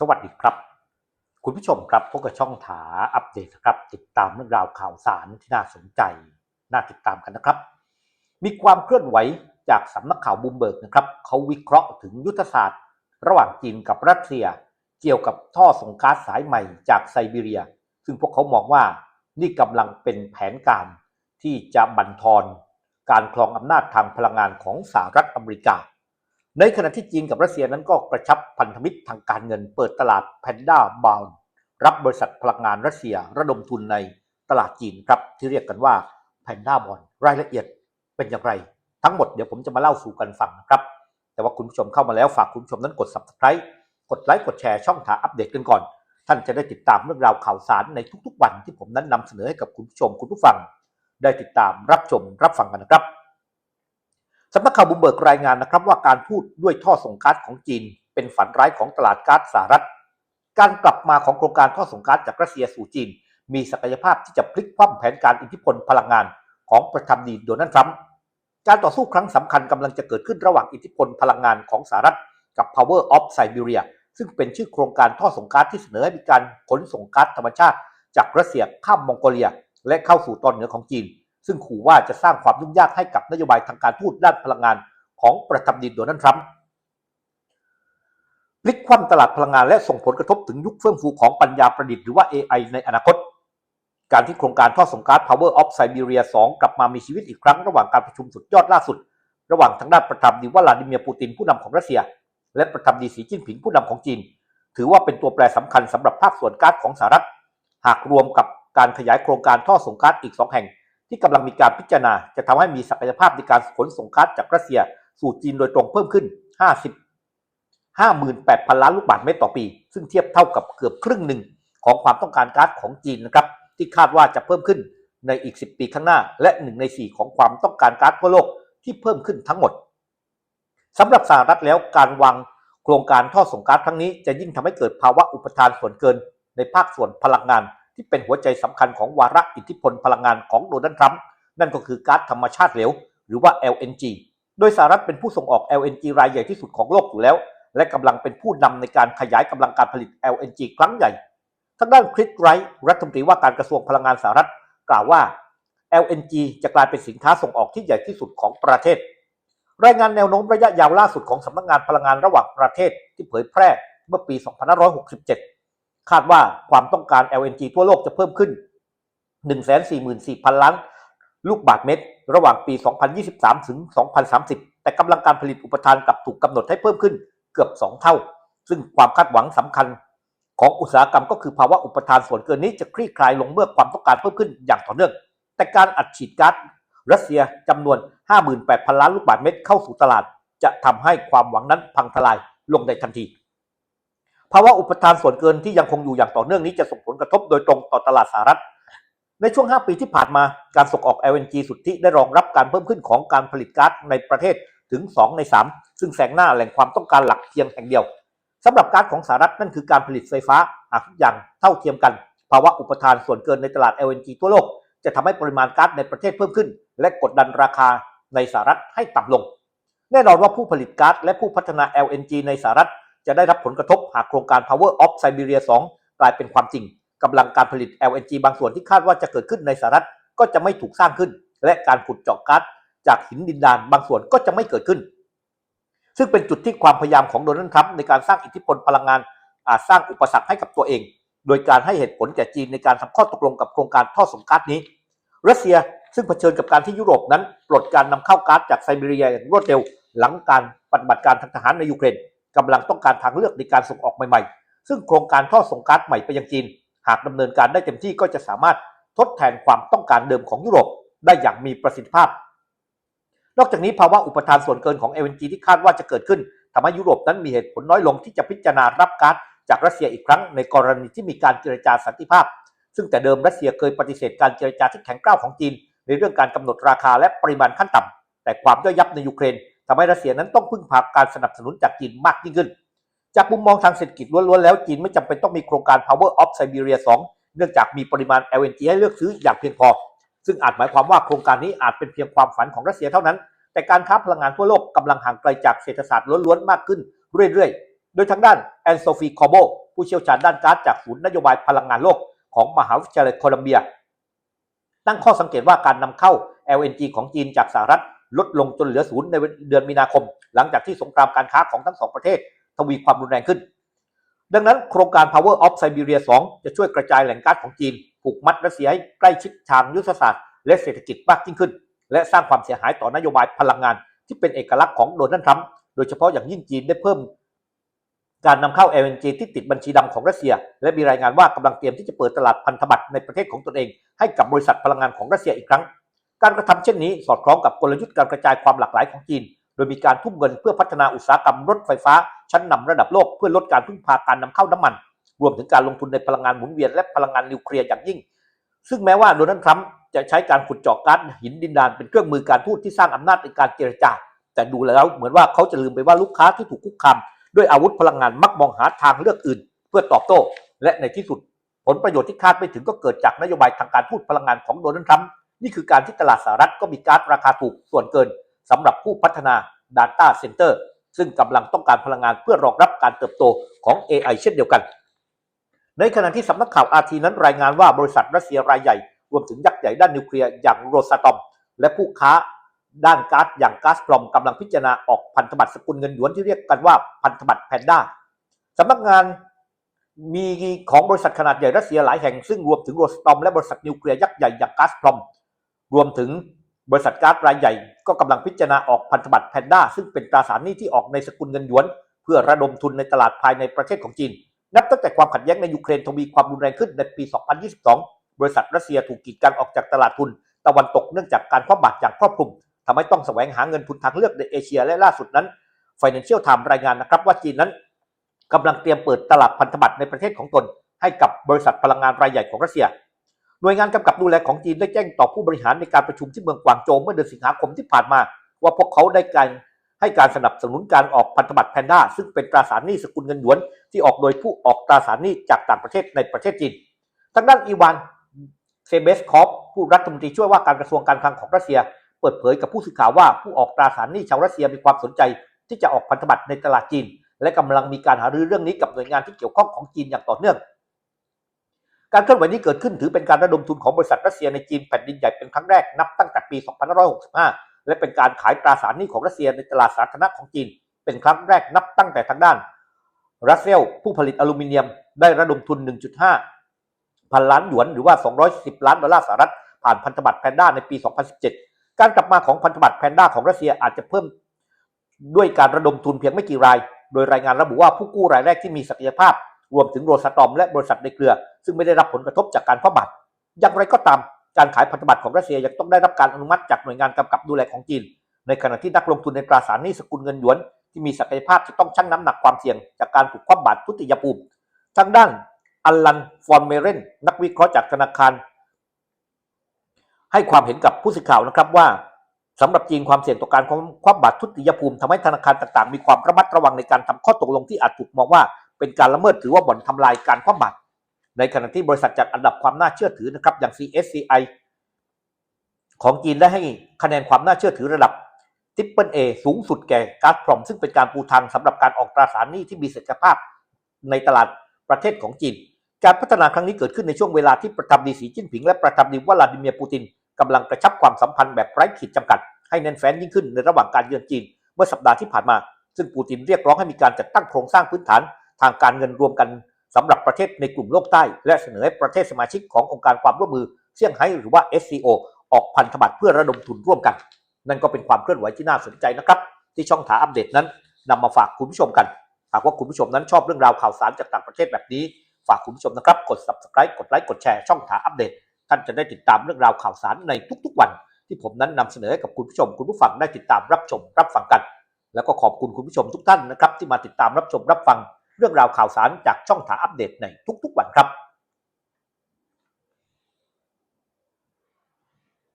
สวัสดีครับ คุณผู้ชมครับพบกับช่องถาอัปเดตครับ ติดตามเรื่องราวข่าวสารที่น่าสนใจ น่าติดตามกันนะครับ มีความเคลื่อนไหวจากสำนักข่าวบูมเบิร์กนะครับเขาวิเคราะห์ถึงยุทธศาสตร์ ระหว่างจีนกับรัสเซีย เกี่ยวกับท่อส่งก๊าซสายใหม่จากไซบีเรีย ซึ่งพวกเขามองว่านี่กำลังเป็นแผนการที่จะบั่นทอน การครองอำนาจทางพลังงานของสหรัฐอเมริกา ในขณะที่จีนกับรัสเซียนั้นก็กระชับพันธมิตรทางการเงินเปิดตลาดแพนด้าบาวรับบริษัทพลังงานรัสเซียระดมทุนในตลาดจีนครับที่เรียกกันว่าแพนด้าบอลรายละเอียดเป็นอย่างไร ทั้งหมดเดี๋ยวผมจะมาเล่าสู่กันฟังนะครับ แต่ว่าคุณผู้ชมเข้ามาแล้วฝากคุณผู้ชมนั้นกด subscribe กดไลค์กดแชร์ช่องถาอัปเดตกันก่อน ท่านจะได้ติดตามเรื่องราวข่าวสารในทุกๆวันที่ผมนั้นนำเสนอให้กับคุณผู้ชมคุณผู้ฟัง ได้ติดตามรับชมรับฟังกันนะครับ สำนักข่าวบูมเบิร์กรายงานนะครับว่าการพูดด้วยท่อส่งก๊าซของจีน เป็นฝันร้ายของตลาดก๊าซสหรัฐ การกลับมาของโครงการท่อส่งก๊าซจากรัสเซียสู่จีน มีศักยภาพที่จะพลิกคว่ำแผนการอิทธิพลพลังงานของประธานาธิบดีโดนัลด์ทรัมป์การต่อสู้ครั้งสำคัญกำลังจะเกิดขึ้นระหว่างอิทธิพลพลังงานของสหรัฐ กับ Power of Siberia ซึ่งเป็นชื่อโครงการท่อส่งก๊าซที่เสนอให้มีการขนส่งก๊าซธรรมชาติ จากรัสเซียข้ามมองโกเลีย และเข้าสู่ตอนเหนือของจีน ซึ่งขู่ว่าจะสร้างความยุ่งยากให้กับนโยบายทางการทูตด้านพลังงานของประธานาธิบดีโดนัลด์ทรัมป์พลิกคว่ำตลาดพลังงานและส่งผลกระทบถึงยุคเฟื่องฟูของปัญญาประดิษฐ์หรือว่า AI ในอนาคต การที่โครงการท่อส่งก๊าซ Power of Siberia 2 กลับมามีชีวิตอีกครั้งระหว่างการประชุมสุดยอดล่าสุด ระหว่างทางด้านประธานาธิบดีวลาดิเมียร์ปูตินผู้นำของรัสเซีย และประธานาธิบดีสีจิ้นผิงผู้นำของจีน ถือว่าเป็นตัวแปรสำคัญสำหรับภาคส่วนก๊าซของสหรัฐ หากรวมกับการขยายโครงการท่อส่งก๊าซอีก 2 แห่ง ที่กำลังมีการพิจารณา จะทำให้มีศักยภาพในการขนส่งก๊าซจากรัสเซียสู่จีนโดยตรงเพิ่มขึ้น 50 58,000 ล้านลูกบาศก์เมตรต่อปี ซึ่งเทียบเท่ากับเกือบครึ่งหนึ่งของความต้องการก๊าซของจีนนะครับที่คาดว่าจะเพิ่มขึ้นในอีก 10 ปีข้างหน้า และ1ใน 4 ของความต้องการก๊าซทั่วโลกที่เพิ่มขึ้นทั้งหมดสำหรับสหรัฐแล้วการวางโครงการท่อส่งก๊าซครั้งนี้จะยิ่งทำให้เกิดภาวะอุปทานส่วนเกินในภาคส่วนพลังงาน ที่เป็นหัวใจสำคัญของวาระอิทธิพลพลังงานของโดนัลด์ทรัมป์นั่นก็คือก๊าซธรรมชาติเหลว หรือว่า LNG โดยสหรัฐเป็นผู้ส่งออก LNG รายใหญ่ที่สุดของโลกอยู่แล้ว และกำลังเป็นผู้นำในการขยายกำลังการผลิต LNG ครั้งใหญ่ทางด้านคริสไรท์รัฐมนตรีว่าการกระทรวงพลังงานสหรัฐกล่าวว่า LNG จะกลายเป็นสินค้าส่งออกที่ใหญ่ที่สุดของประเทศ รายงานแนวโน้มระยะยาวล่าสุดของสำนักงานพลังงานระหว่างประเทศที่เผยแพร่เมื่อปี 2567 คาดว่าความต้องการ LNG ทั่วโลกจะเพิ่มขึ้น 144,000 ล้านลูกบาศก์เมตร ระหว่างปี 2023 ถึง 2030 แต่กำลังการผลิตอุปทานกลับถูกกำหนดให้เพิ่มขึ้นเกือบ 2 เท่า ซึ่งความคาดหวังสำคัญของอุตสาหกรรมก็คือภาวะอุปทานส่วนเกินนี้จะคลี่คลายลงเมื่อความต้องการเพิ่มขึ้นอย่างต่อเนื่อง แต่การอัดฉีดก๊าซรัสเซียจำนวน 58,000 ล้านลูกบาศก์เมตรเข้าสู่ตลาด จะทำให้ความหวังนั้นพังทลายลงในทันที ภาวะอุปทานส่วนเกินที่ยังคงอยู่อย่างต่อเนื่องนี้จะส่งผลกระทบโดยตรงต่อตลาดสหรัฐ ในช่วง 5 ปีที่ผ่านมาการส่งออก LNG สุทธิได้รองรับการเพิ่มขึ้นของการผลิตก๊าซในประเทศถึง 2 ใน 3 ซึ่งแซงหน้าแหล่งความต้องการหลักเพียงแห่งเดียวสำหรับก๊าซของสหรัฐนั่นคือการผลิตไฟฟ้าหากทุกอย่างเท่าเทียมกัน ภาวะอุปทานส่วนเกินในตลาด LNG ทั่วโลก จะทำให้ปริมาณก๊าซในประเทศเพิ่มขึ้น และกดดันราคาในสหรัฐให้ต่ำลง แน่นอนว่าผู้ผลิตก๊าซและผู้พัฒนา LNG ในสหรัฐ จะได้รับผลกระทบหากโครงการ Power of Siberia 2 กลายเป็นความจริงกำลังการผลิต LNG บางส่วนที่คาดว่าจะเกิดขึ้นในสหรัฐก็จะไม่ถูกสร้างขึ้น และการขุดเจาะก๊าซจากหินดินดานบางส่วนก็จะไม่เกิดขึ้น ซึ่งเป็นจุดที่ความพยายามของโดนัลด์ทรัมป์ในการสร้างอิทธิพลพลังงานอาจสร้างอุปสรรคให้กับตัวเอง โดยการให้เหตุผลแก่จีนในการทำข้อตกลงกับโครงการท่อส่งก๊าซนี้รัสเซียซึ่งเผชิญกับการที่ยุโรปนั้นปลดการนำเข้าก๊าซจากไซบีเรียอย่างรวดเร็ว หลังการปฏิบัติการทางทหารในยูเครน กำลังต้องการทางเลือกในการส่งออกใหม่ๆ ซึ่งโครงการท่อส่งก๊าซใหม่ไปยังจีน หากดำเนินการได้เต็มที่ก็จะสามารถทดแทนความต้องการเดิมของยุโรปได้อย่างมีประสิทธิภาพ นอกจากนี้ภาวะอุปทานส่วนเกินของ LNG ที่คาดว่าจะเกิดขึ้นทำให้ยุโรปนั้นมีเหตุผลน้อยลงที่จะพิจารณารับก๊าซจากรัสเซียอีกครั้งในกรณีที่มีการเจรจาสันติภาพ ซึ่งแต่เดิมรัสเซียเคยปฏิเสธการเจรจาที่แข็งกร้าวของจีน ในเรื่องการกำหนดราคาและปริมาณขั้นต่ำแต่ความย่อยยับในยูเครน ทำให้รัสเซียนั้นต้องพึ่งพาการสนับสนุนจากจีนมากยิ่งขึ้น จากมุมมองทางเศรษฐกิจล้วนๆแล้วจีนไม่จำเป็นต้องมีโครงการ Power of Siberia 2 เนื่องจากมีปริมาณ LNG ให้เลือกซื้ออย่างเพียงพอ ซึ่งอาจหมายความว่าโครงการนี้อาจเป็นเพียงความฝันของรัสเซียเท่านั้น แต่การค้าพลังงานทั่วโลกกำลังห่างไกลจากเศรษฐศาสตร์ล้วนๆมากขึ้นเรื่อยๆ โดยทางด้านแอนโซฟีคอโบผู้เชี่ยวชาญด้านก๊าซจากศูนย์นโยบายพลังงานโลกของมหาวิทยาลัยโคลัมเบียตั้งข้อสังเกตว่าการนำเข้า LNG ของจีนจากสหรัฐ ลดลงจนเหลือศูนย์ในเดือนมีนาคม หลังจากที่สงครามการค้าของทั้งสองประเทศ ทวีความรุนแรงขึ้น ดังนั้นโครงการ Power of Siberia 2 จะช่วยกระจายแหล่งก๊าซของจีน ผูกมัดรัสเซียให้ใกล้ชิดทางยุทธศาสตร์ และเศรษฐกิจมากยิ่งขึ้น และสร้างความเสียหายต่อนโยบายพลังงาน ที่เป็นเอกลักษณ์ของโดนัลด์ทรัมป์โดยเฉพาะอย่างยิ่งจีนได้เพิ่ม การนำเข้า LNG ที่ติดบัญชีดำของรัสเซีย และมีรายงานว่ากำลังเตรียมที่จะเปิดตลาดพันธบัตรในประเทศของตนเอง ให้กับบริษัทพลังงานของรัสเซียอีกครั้ง การกระทำเช่นนี้สอดคล้องกับกลยุทธ์การกระจายความหลากหลายของจีน โดยมีการทุ่มเงินเพื่อพัฒนาอุตสาหกรรมรถไฟฟ้า ชั้นนำระดับโลกเพื่อลดการพึ่งพาการนำเข้าน้ำมัน รวมถึงการลงทุนในพลังงานหมุนเวียนและพลังงานนิวเคลียร์อย่างยิ่ง ซึ่งแม้ว่าโดนัลด์ทรัมป์จะใช้การขุดเจาะก๊าซหินดินดานเป็นเครื่องมือการทูตที่สร้างอำนาจในการเจรจา แต่ดูแล้วเหมือนว่าเขาจะลืมไปว่าลูกค้าที่ถูกคุกคามด้วยอาวุธพลังงานมักมองหาทางเลือกอื่น เพื่อตอบโต้ และในที่สุด ผลประโยชน์ที่คาดไม่ถึงก็เกิดจากนโยบายทางการทูตพลังงานของโดนัลด์ทรัมป์ นี่คือการที่ตลาดสหรัฐก็มีกาซราคาถูกส่วนเกินสำหรับผู้พัฒนา Data Center ซึ่งกำลังต้องการพลังงานเพื่อรองรับการเติบโตของ AI เช่นเดียวกัน ในขณะที่สำนักข่าวอาทีนั้นรายงานว่าบริษัทรัสเซียรายใหญ่ รวมถึงยักษ์ใหญ่ด้านนิวเคลียร์อย่างโรซาตอม และผู้ค้าด้านก๊าซอย่างก๊าซพรอมกำลังพิจารณาออกพันธบัตรสกุลเงินหยวนที่เรียกกันว่าพันธบัตรแพนด้าสำนักงานมีของบริษัทขนาดใหญ่รัสเซียหลายแห่งซึ่งรวมถึงโรสตอมและบริษัทนิวเคลียร์ยักษ์ใหญ่อย่างก๊าซพรอม รวมถึงบริษัทก๊าซรายใหญ่ก็กำลังพิจารณาออกพันธบัตรแพนด้าซึ่งเป็นตราสารหนี้ที่ออกในสกุลเงินหยวน เพื่อระดมทุนในตลาดภายในประเทศของจีน นับตั้งแต่ความขัดแย้งในยูเครนทวีความรุนแรงขึ้นในปี 2022 บริษัทรัสเซียถูกกีดกันออกจากตลาดทุน ตะวันตกเนื่องจากการคว่ำบาตรอย่างครอบคลุมทำให้ต้องแสวงหาเงินทุนทางเลือกในเอเชียและล่าสุดนั้น Financial Times รายงานนะครับว่าจีนนั้นกำลังเตรียมเปิดตลาดพันธบัตรในประเทศของตน ให้กับบริษัทพลังงานรายใหญ่ของรัสเซีย หน่วยงานกำกับดูแลของจีนได้แจ้งต่อผู้บริหารในการประชุมที่เมืองกวางโจวเมื่อเดือนสิงหาคมที่ผ่านมา ว่าพวกเขาได้การให้การสนับสนุนการออกพันธบัตรแพนด้าซึ่งเป็นตราสารหนี้สกุลเงินหยวนที่ออกโดยผู้ออกตราสารหนี้จากต่างประเทศในประเทศจีนทางด้านอีวานเซเบสคอฟผู้รัฐมนตรีช่วยว่าการกระทรวงการคลังของรัสเซีย เปิดเผยกับผู้สื่อข่าวว่าผู้ออกตราสารหนี้ชาวรัสเซียมีความสนใจ ที่จะออกพันธบัตรในตลาดจีน และกำลังมีการหารือเรื่องนี้กับหน่วยงานที่เกี่ยวข้องของจีนอย่างต่อเนื่อง การเคลื่อนไหวนี้เกิดขึ้นถือเป็นการระดมทุนของบริษัทรัสเซียในจีนแผ่นดินใหญ่เป็นครั้งแรกนับตั้งแต่ปี 2565 และเป็นการขายตราสารหนี้ของรัสเซียในตลาดสาธารณะของจีน เป็นครั้งแรกนับตั้งแต่ทางด้านรัสเซลผู้ผลิตอลูมิเนียมได้ระดมทุน 1.5 พันล้านหยวนหรือว่า 210 ล้านดอลลาร์สหรัฐผ่านพันธบัตรแพนด้าในปี 2017 การกลับมาของพันธบัตรแพนด้าของรัสเซียอาจจะเพิ่มด้วยการระดมทุนเพียงไม่กี่ราย โดยรายงานระบุว่าผู้กู้รายแรกที่มีศักยภาพ รวมถึงโรสตอมและบริษัทในเครือ ซึ่งไม่ได้รับผลกระทบจากการคว่ำบาตรอย่างไรก็ตามการขายพันธบัตรของรัสเซียยังต้องได้รับการอนุมัติจากหน่วยงานกำกับดูแลของจีน ในขณะที่นักลงทุนในตราสารหนี้สกุลเงินหยวน ที่มีศักยภาพจะต้องชั่งน้ำหนักความเสี่ยง จากการถูกคว่ำบาตรทุติยภูมิทางด้านอัลลันฟอนเมเรนนักวิเคราะห์จากธนาคาร ให้ความเห็นกับผู้สื่อข่าวนะครับว่าสำหรับจีนความเสี่ยงต่อการคว่ำบาตรทุติยภูมิทำให้ธนาคารต่างๆ มีความระมัดระวังในการทำข้อตกลงที่อาจถูกมองว่าเป็นการละเมิดหรือว่าบ่อนทำลายการคว่ำบาตร ในขณะที่บริษัทจัดอันดับความน่าเชื่อถือนะครับอย่าง CSCI ของจีนได้ให้คะแนนความน่าเชื่อถือระดับทิปเปิลเอสูงสุดแก่กาซพรอมซึ่งเป็นการปูทางสำหรับการออกตราสารหนี้ที่มีศักยภาพในตลาดประเทศของจีน การพัฒนาครั้งนี้เกิดขึ้นในช่วงเวลาที่ประธานดีสีจิ้นผิงและประธานดีวลาดิเมียร์ปูตินกำลังกระชับความสัมพันธ์แบบไร้ขีดจำกัด ให้แน่นแฟ้นยิ่งขึ้นในระหว่างการเยือนจีน เมื่อสัปดาห์ที่ผ่านมา ซึ่งปูตินเรียกร้องให้มีการจัดตั้งโครงสร้างพื้นฐานทางการเงินรวมกัน สำหรับประเทศในกลุ่มโลกใต้ และเสนอให้ประเทศสมาชิกขององค์การความร่วมมือเซี่ยงไฮ้หรือว่า SCO ออกพันธบัตรเพื่อระดมทุนร่วมกัน นั่นก็เป็นความเคลื่อนไหวที่น่าสนใจนะครับ ที่ช่องถาอัปเดตนั้นนำมาฝากคุณผู้ชมกัน หากว่าคุณผู้ชมนั้นชอบเรื่องราวข่าวสารจากต่างประเทศแบบนี้ ฝากคุณผู้ชมนะครับกด subscribe กดไลค์กดแชร์ช่องถาอัปเดต ท่านจะได้ติดตามเรื่องราวข่าวสารในทุกๆวัน ที่ผมนั้นนำเสนอให้กับคุณผู้ชม คุณผู้ฟังได้ติดตามรับชม รับฟังกัน แล้วก็ขอบคุณคุณผู้ชมทุกท่านนะครับที่มาติดตามรับชมรับฟัง เรื่องราวข่าวสารจากช่องถาอัปเดตในทุกๆวันครับ